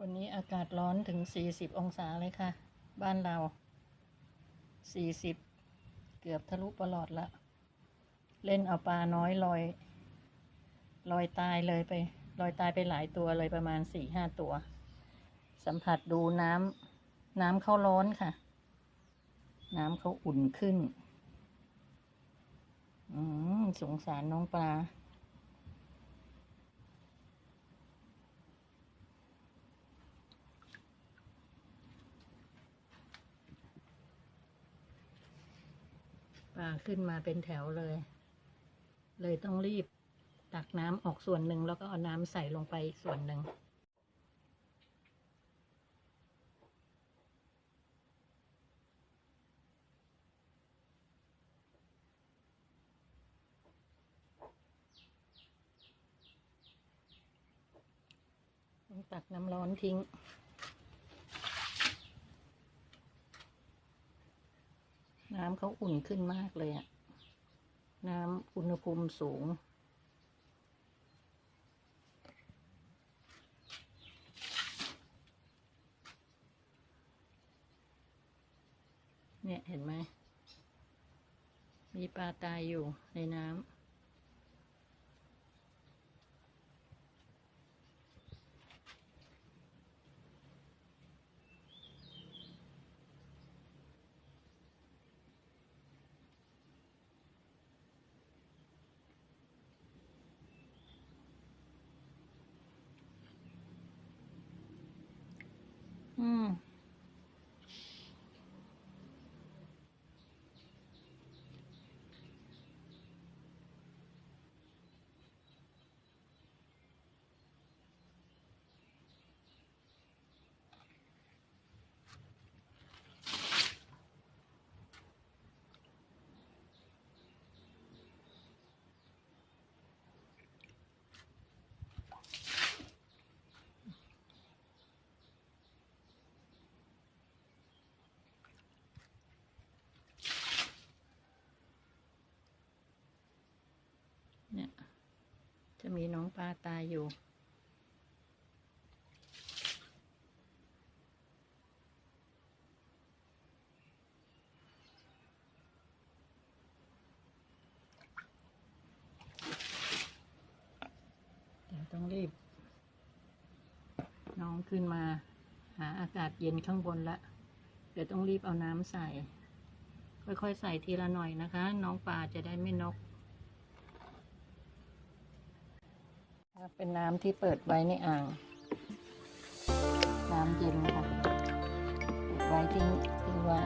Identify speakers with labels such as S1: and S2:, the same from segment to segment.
S1: วันนี้อากาศร้อนถึง 40 องศาเลยค่ะ บ้านเรา 40 เกือบทะลุประหลอดละ เล่นเอาปลาน้อยลอย ลอยตายเลยไป ลอยตายไปหลายตัวเลยประมาณ 4-5 ตัว สัมผัสดูน้ำน้ำเขาร้อนค่ะ น้ำเขาอุ่นขึ้น อืม สงสารน้องปลา ปลาขึ้นมาเป็นแถวเลย เลยต้องรีบตักน้ำออกส่วนหนึ่งแล้วก็เอาน้ำใส่ลงไปอีกส่วนหนึ่งต้องตักน้ำร้อนทิ้ง น้ำเขาอุ่นขึ้นมากเลยอะน้ำอุณหภูมิสูง เนี่ยเห็นไหม มีปลาตายอยู่ในน้ำ อื ปลาตายอยู่ เดี๋ยวต้องรีบ น้องขึ้นมา หาอากาศเย็นข้างบนละ เดี๋ยวต้องรีบเอาน้ำใส่ ค่อยๆใส่ทีละหน่อยนะคะ น้องปลาจะได้ไม่นก เป็นน้ำที่เปิดไว้ในอ่าง น้ำเย็นค่ะเปิดไว้ทิ้งทิ้งไว้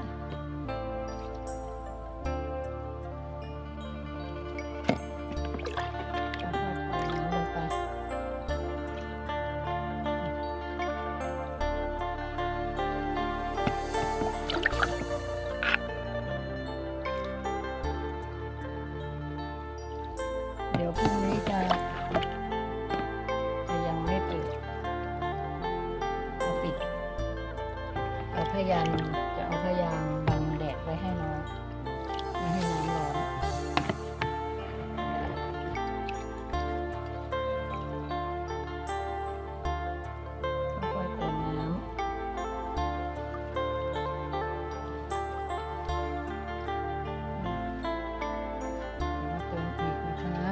S1: พยานจะเอาพยานบังแดดไว้ให้น้องไม่ให้น้ำร้อนค่อยๆเติมน้ำแล้วเติมอีกนะคะ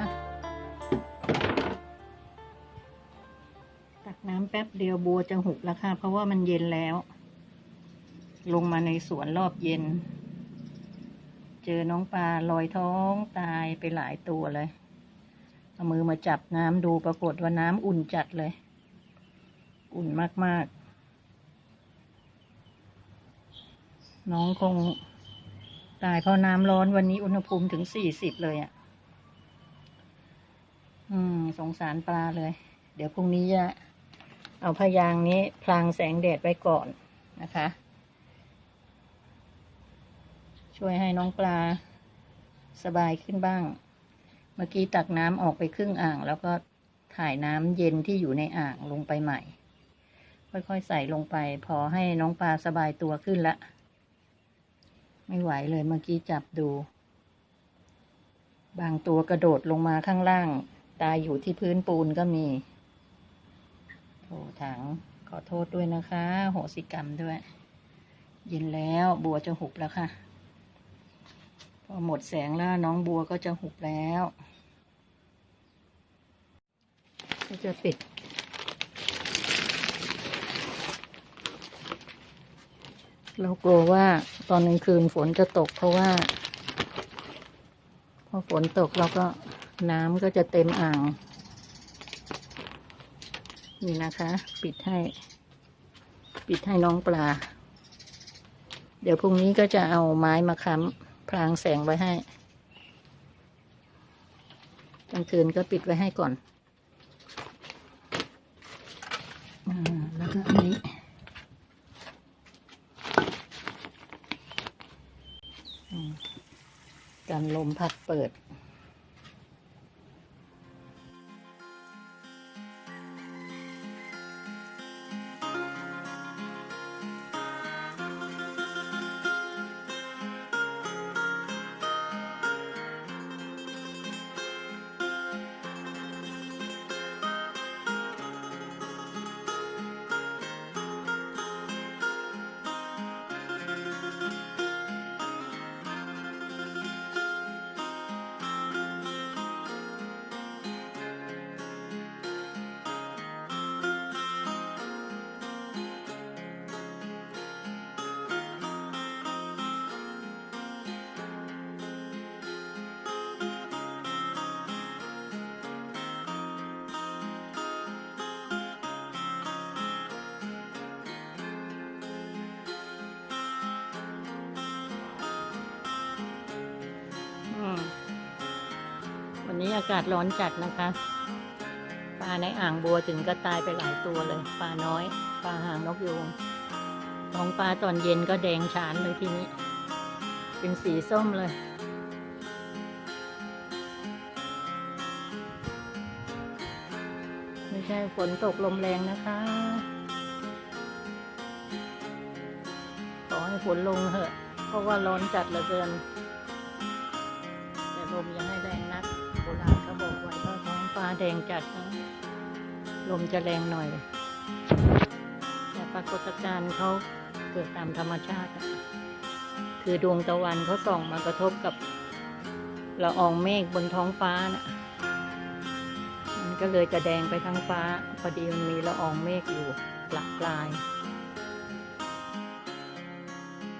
S1: ตักน้ำแป๊บเดียวบัวจะหุบแล้วค่ะ เพราะว่ามันเย็นแล้ว ลงมาในสวนรอบเย็น เจอน้องปลาลอยท้องตายไปหลายตัวเลย เอามือมาจับน้ำดูปรากฏว่าน้ำอุ่นจัดเลย อุ่นมาก ๆ น้องคงตายเพราะน้ำร้อนวันนี้อุณหภูมิถึงสี่สิบเลยอะ่ะ อืม สงสารปลาเลย เดี๋ยวพรุ่งนี้จะเอาพยางนี้พลางแสงแดดไว้ก่อนนะคะ ช่วยให้น้องปลาสบายขึ้นบ้าง เมื่อกี้ตักน้ำออกไปครึ่งอ่าง แล้วก็ถ่ายน้ำเย็นที่อยู่ในอ่างลงไปใหม่ ค่อยๆใส่ลงไป พอให้น้องปลาสบายตัวขึ้นละ ไม่ไหวเลยเมื่อกี้จับดู บางตัวกระโดดลงมาข้างล่าง ตายอยู่ที่พื้นปูนก็มีโถถังขอโทษด้วยนะคะ โหสิกรรมด้วย เย็นแล้วบัวจะหุบแล้วค่ะ พอหมดแสงแล้วน้องบัวก็จะหุบแล้ว ก็จะปิด เรากลัวว่าตอนกลางคืนฝนจะตกเพราะว่า พอฝนตกเราก็น้ำก็จะเต็มอ่าง นี่นะคะ ปิดให้ ปิดให้น้องปลา เดี๋ยวพรุ่งนี้ก็จะเอาไม้มาค้ำ พรางแสงไว้ให้กลางคืนก็ปิดไว้ให้ก่อนอาแล้วก็อันนี้กันลมพัดเปิด นี้อากาศร้อนจัดนะคะ ปลาในอ่างบัวถึงก็ตายไปหลายตัวเลย ปลาน้อย ปลาหางนกยูงท้องปลาตอนเย็นก็แดงฉานเลยทีนี้ เป็นสีส้มเลยไม่ใช่ฝนตกลมแรงนะคะ ขอให้ฝนลงเถอะ เพราะว่าร้อนจัดเหลือเกิน แต่ลมยังไม่แรงนัก ฟ้าแดงจัดนะลมจะแรงหน่อย แต่ปรากฏการณ์เขาเกิดตามธรรมชาติ คือดวงตะวันเขาส่องมากระทบกับละอองเมฆบนท้องฟ้าน่ะมันก็เลยจะแดงไปทั้งฟ้า พอดีมันมีละอองเมฆอยู่ปลักปลาย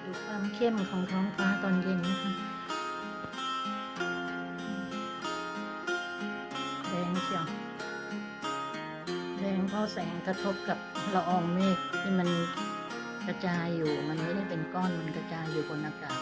S1: ดูความเข้มของท้องฟ้าตอนเย็นนะคะ เชียวแดงเพราะแสงกระทบกับละอองเมฆที่มันกระจายอยู่ มันไม่ได้เป็นก้อนมันกระจายอยู่บนอากาศ